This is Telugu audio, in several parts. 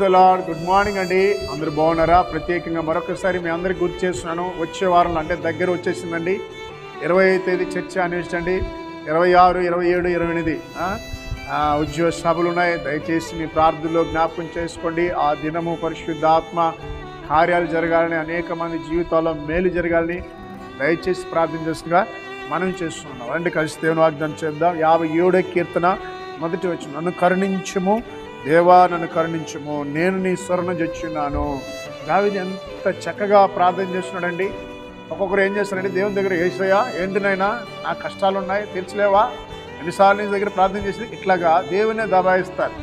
ప్రైజ్ గుడ్ మార్నింగ్ అండి. అందరూ బాగున్నారా? ప్రత్యేకంగా మరొకసారి మీ అందరికి గుర్తు చేస్తున్నాను. వచ్చే వారంలో అంటే దగ్గర వచ్చేసిందండి. ఇరవై తేదీ చర్చ అన్వేషించండి ఇరవై ఆరు ఇరవై ఏడు ఇరవై ఎనిమిది. ఉద్యోగ సభలు ఉన్నాయి. దయచేసి మీ ప్రార్థనలో జ్ఞాపకం చేసుకోండి. ఆ దినము పరిశుద్ధాత్మ కార్యాలు జరగాలని అనేక మంది జీవితాల్లో మేలు జరగాలని దయచేసి ప్రార్థన చేస్తుగా మనం చేస్తున్నాం. రండి కలిసి దేవుని వాగ్దానం చేద్దాం. యాభై ఏడో కీర్తన మొదటి వచ్చి నన్ను కరుణించము దేవా నన్ను కరుణించము. నేను నీ స్వరణ చొచ్చున్నాను దావిది ఎంత చక్కగా ప్రార్థన చేస్తున్నాడండి. ఒక్కొక్కరు ఏం చేస్తారంటే దేవుని దగ్గర ఏసయ్యా ఏంటినైనా నా కష్టాలు ఉన్నాయి తెలుసులేవా ఎన్నిసార్లు నీ దగ్గర ప్రార్థన చేసి ఇట్లాగా దేవునే దబాయిస్తారు.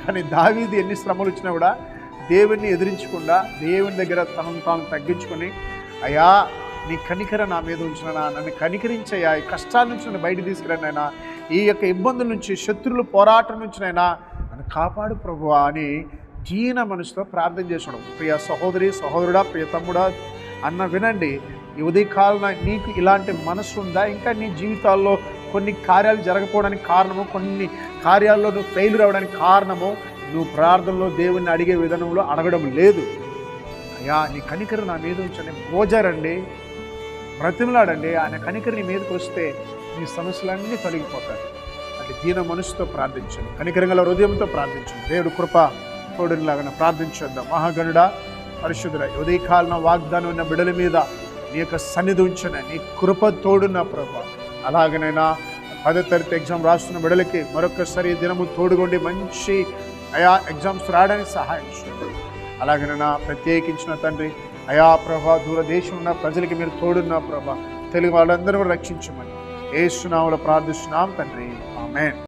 కానీ దావీది ఎన్ని శ్రమలు వచ్చినా కూడా దేవుణ్ణి ఎదిరించకుండా దేవుని దగ్గర తనను తాను తగ్గించుకొని అయ్యా నీ కనికర నా మీద ఉంచినా నన్ను కనికరించయ్యా ఈ కష్టాల నుంచి నన్ను బయట తీసుకురానైనా ఈ యొక్క ఇబ్బందుల నుంచి శత్రులు పోరాటం నుంచి నైనా నన్ను కాపాడు ప్రభువా అని దీన మనసుతో ప్రార్థన చేసడం ప్రియ సహోదరి సహోదరుడా ప్రియ తమ్ముడా అన్న వినండి. ఉదయకాలన నీకు ఇలాంటి మనసు ఉందా? ఇంకా నీ జీవితాల్లో కొన్ని కార్యాలు జరగకపోవడానికి కారణము కొన్ని కార్యాల్లో నువ్వు ఫెయిల్ అవ్వడానికి కారణము నువ్వు ప్రార్థనలో దేవుణ్ణి అడిగే విధానంలో అడగడం లేదు. అయ్యా నీ కనికరు నా మీద ఉంచండి. మోజారండి బ్రతిమలాడండి. ఆయన కనికర నీ మీదకి వస్తే నీ సమస్యలన్నీ తొలగిపోతాయి. అంటే దీన మనసుతో ప్రార్థించండి. కనికరంగల హృదయంతో ప్రార్థించండి. దేవుడు కృప తోడునిలాగా ప్రార్థించేద్దాం. మహాగణుడ పరిశుద్ధుడ ఉదయకాలన వాగ్దానం ఉన్న బిడల మీద నీ యొక్క సన్నిధి ఉంచిన నీ కృప తోడున్న ప్రభ. అలాగనైనా పదో తరగతి ఎగ్జామ్ రాస్తున్న బిడలకి మరొకసారి దినము తోడుగొండి మంచి అయా ఎగ్జామ్స్ రాయడానికి సహాయం చేయండి. అలాగనైనా ప్రత్యేకించిన తండ్రి అయా ప్రభ దూరదేశం ఉన్న ప్రజలకి మీరు తోడున్న ప్రభ తెలుగు వాళ్ళందరూ రక్షించమని ఏ సునాములు ప్రార్థిస్తున్నాం తండ్రి. Amen.